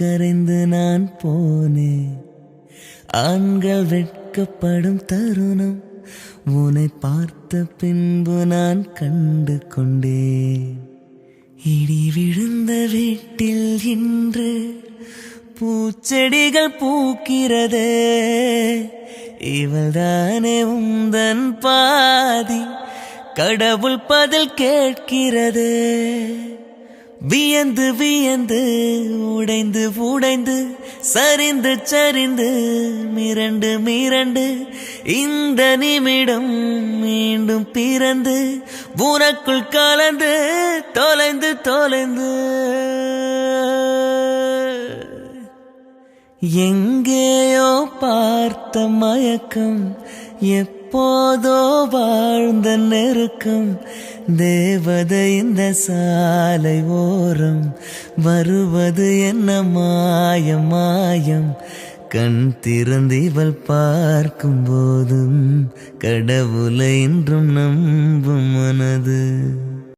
கரைந்து நான் போனேன் ஆண்கள் வெட்கப்படும் தருணம் உன்னை பார்த்த பின்பு நான் கண்டு கொண்டேன். இடி விழுந்த வீட்டில் இன்று பூச்செடிகள் பூக்கிறதே. இவள்தானே உந்தன் பாதி கடவுள் பதில் கேட்கிறதே. வியந்து வியந்து உடைந்து உடைந்து சரிந்து சரிந்து மிரண்டு மிரண்டு இந்த நிமிடம் மீண்டும் பிறந்து உனக்குள் கலந்து தொலைந்து தொலைந்து. எங்கேயோ பார்த்த மயக்கம் எப்போதோ வாழ்ந்த நெருக்கம் தேவதை இந்த சாலை ஓரம் வருவது என்ன மாயம் மாயம். கண் திறந்து இவள் பார்க்கும் போதும் கடவுளை இன்றும் நம்பும் மனது.